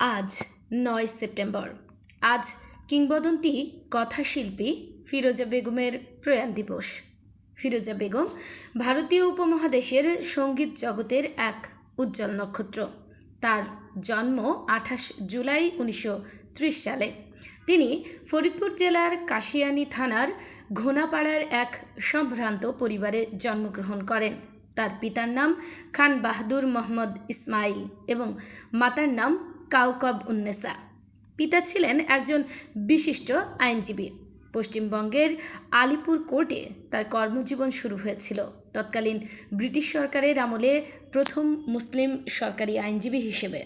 আজ নয় সেপ্টেম্বর। আজ কিংবদন্তি কথাশিল্পী ফিরোজা বেগমের প্রয়াণ দিবস। ফিরোজা বেগম ভারতীয় উপমহাদেশের সংগীত জগতের এক উজ্জ্বল নক্ষত্র। তার জন্ম আঠাশ জুলাই উনিশশো ত্রিশ সালে। তিনি ফরিদপুর জেলার কাশিয়ানী থানার ঘোনাপাড়ার এক সম্ভ্রান্ত পরিবারে জন্মগ্রহণ করেন। তার পিতার নাম খান বাহাদুর মোহাম্মদ ইসমাইল এবং মাতার নাম কাউকব উন্নেসা পিতা ছিলেন একজন বিশিষ্ট আইনজীবী। পশ্চিমবঙ্গের আলিপুর কোর্টে তার কর্মজীবন শুরু হয়েছিল। তৎকালীন ব্রিটিশ সরকারের আমলে প্রথম মুসলিম সরকারি আইনজীবী হিসেবে।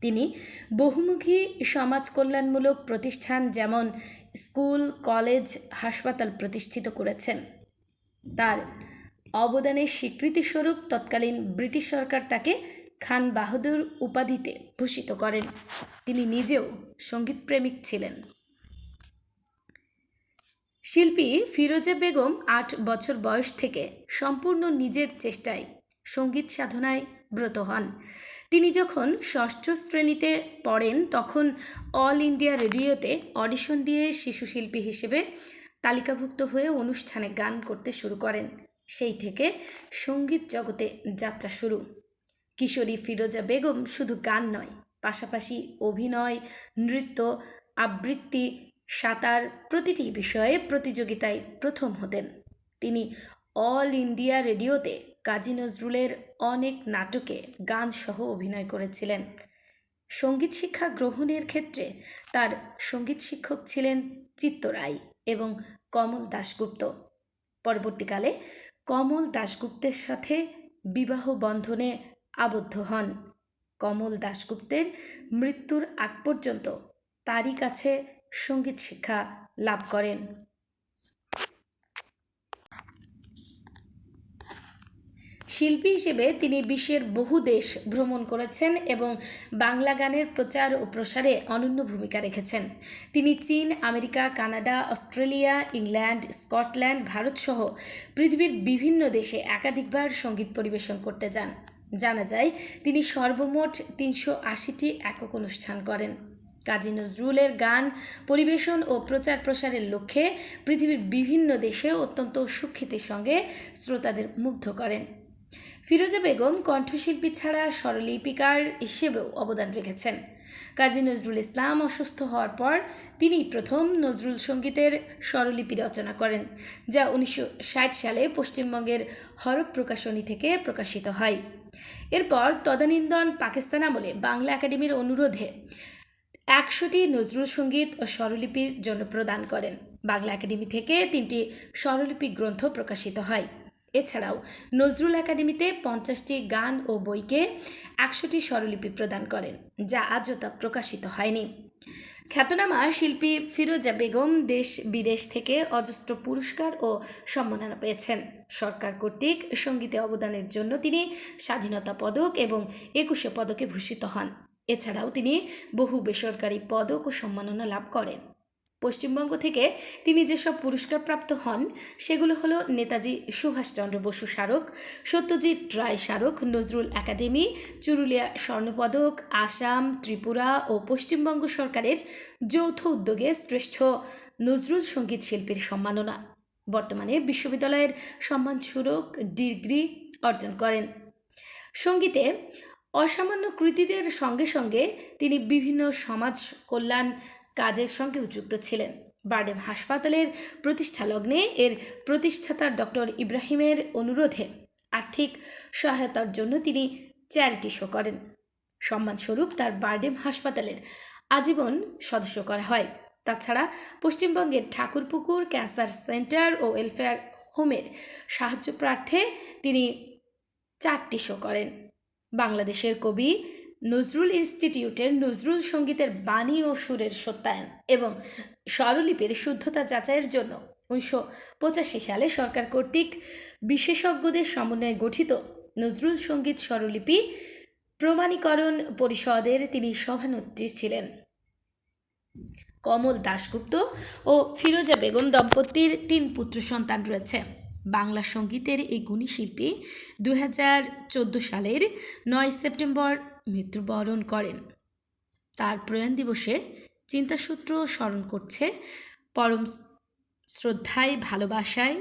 তিনি বহুমুখী সমাজ কল্যাণমূলক প্রতিষ্ঠান যেমন স্কুল, কলেজ, হাসপাতাল প্রতিষ্ঠিত করেছেন। তার অবদানের স্বীকৃতিস্বরূপ তৎকালীন ব্রিটিশ সরকার তাকে খান বাহাদুর উপাধিতে ভূষিত করেন। তিনি নিজেও সংগীত প্রেমিক ছিলেন। শিল্পী ফিরোজে বেগম আট বছর বয়স থেকে সম্পূর্ণ নিজের চেষ্টায় সংগীত সাধনায় ব্রত হন। তিনি যখন ষষ্ঠ শ্রেণীতে পড়েন, তখন অল ইন্ডিয়া রেডিওতে অডিশন দিয়ে শিশু শিল্পী হিসেবে তালিকাভুক্ত হয়ে অনুষ্ঠানে গান করতে শুরু করেন। সেই থেকে সংগীত জগতে যাত্রা শুরু। কিশোরী ফিরোজা বেগম শুধু গান নয়, পাশাপাশি অভিনয়, নৃত্য, আবৃত্তি, সাঁতার প্রতিটি বিষয়ে প্রতিযোগিতায় প্রথম হতেন। তিনি অল ইন্ডিয়া রেডিওতে কাজী নজরুলের অনেক নাটকে গান সহ অভিনয় করেছিলেন। সংগীত শিক্ষা গ্রহণের ক্ষেত্রে তার সংগীত শিক্ষক ছিলেন চিত্ত রায় এবং কমল দাশগুপ্ত। পরবর্তীকালে কমল দাশগুপ্তের সাথে বিবাহ বন্ধনে আবদ্ধ হন। কমল দাশগুপ্তের মৃত্যুর আগ পর্যন্ত তারই কাছে সংগীত শিক্ষা লাভ করেন। শিল্পী হিসেবে তিনি বিশ্বের বহু দেশ ভ্রমণ করেছেন এবং বাংলা গানের প্রচার ও প্রসারে অনন্য ভূমিকা রেখেছেন। তিনি চীন, America, Canada, Australia, England, Scotland, ভারতসহ পৃথিবীর বিভিন্ন দেশে একাধিকবার সংগীত পরিবেশন করতে যান। জানা যায়, তিনি সর্বমোট তিনশো আশিটি একক অনুষ্ঠান করেন। কাজী নজরুলের গান, পরিবেশন ও প্রচার প্রসারের লক্ষ্যে পৃথিবীর বিভিন্ন দেশে অত্যন্ত সুখ্যাতির সঙ্গে শ্রোতাদের মুগ্ধ করেন। ফিরোজা বেগম কণ্ঠশিল্পী ছাড়া স্বরলিপিকার হিসেবেও অবদান রেখেছেন। কাজী নজরুল ইসলাম অসুস্থ হওয়ার পর তিনি প্রথম নজরুল সঙ্গীতের স্বরলিপি রচনা করেন, যা উনিশশো ষাট সালে পশ্চিমবঙ্গের হরফ প্রকাশনী থেকে প্রকাশিত হয়। এরপর তদানীন্দন পাকিস্তান আমলে বাংলা একাডেমির অনুরোধে একশোটি নজরুল সংগীত ও স্বরলিপির জন্য প্রদান করেন। বাংলা একাডেমি থেকে তিনটি স্বরলিপি গ্রন্থ প্রকাশিত হয়। এছাড়াও নজরুল একাডেমিতে পঞ্চাশটি গান ও বইকে একশোটি স্বরলিপি প্রদান করেন, যা আজও তা প্রকাশিত হয়নি। খ্যাতনামা শিল্পী ফিরোজা বেগম দেশ বিদেশ থেকে অজস্র পুরস্কার ও সম্মাননা পেয়েছেন। সরকার কর্তৃক সঙ্গীতে অবদানের জন্য তিনি স্বাধীনতা পদক এবং একুশে পদকে ভূষিত হন। এছাড়াও তিনি বহু বেসরকারি পদক ও সম্মাননা লাভ করেন। পশ্চিমবঙ্গ থেকে তিনি যেসব পুরস্কার প্রাপ্ত হন, সেগুলো হলো নেতাজি সুভাষচন্দ্র বসু স্মারক, সত্যজিৎ রায় স্মারক, নজরুল একাডেমি, চুরুলিয়া স্বর্ণপদক, আসাম, ত্রিপুরা ও পশ্চিমবঙ্গ সরকারের যৌথ উদ্যোগে শ্রেষ্ঠ নজরুল সংগীত শিল্পীর সম্মাননা বর্তমানে বিশ্ববিদ্যালয়ের সম্মানস্বরূপ ডিগ্রি অর্জন করেন। সঙ্গীতে অসামান্য কৃতিদের সঙ্গে সঙ্গে তিনি বিভিন্ন সমাজ কল্যাণ কাজের সঙ্গে যুক্ত ছিলেন। বার্ডেম হাসপাতালের প্রতিষ্ঠা লগ্নে এর প্রতিষ্ঠাতা ডক্টর ইব্রাহিমের অনুরোধে আর্থিক সহায়তার জন্য তিনি চ্যারিটি শো করেন। সম্মানস্বরূপ তার বার্ডেম হাসপাতালের আজীবন সদস্য করা হয়। তাছাড়া পশ্চিমবঙ্গের ঠাকুরপুকুর, ক্যান্সার সেন্টার ও ওয়েলফেয়ার হোমের সাহায্য প্রার্থে তিনি চারটি শো করেন। বাংলাদেশের কবি নজরুল ইনস্টিটিউটের নজরুল সঙ্গীতের বাণী ও সুরের সত্যায়ন এবং স্বরলিপির শুদ্ধতা যাচাইয়ের জন্য উনিশশো পঁচাশি সালে সরকার কর্তৃক বিশেষজ্ঞদের সমন্বয়ে গঠিত নজরুল সংগীত স্বরলিপি প্রমাণীকরণ পরিষদের তিনি সভানেত্রী ছিলেন। কমল দাশগুপ্ত ও ফিরোজা বেগম দম্পতির তিন পুত্র সন্তান রয়েছে। বাংলা সঙ্গীতের এই গুণী শিল্পী দু হাজার চোদ্দ সালের নয় সেপ্টেম্বর মৃত্যুবরণ করেন। তার প্রয়াণ দিবসে চিন্তাসূত্র স্মরণ করছে পরম শ্রদ্ধায় ভালোবাসায়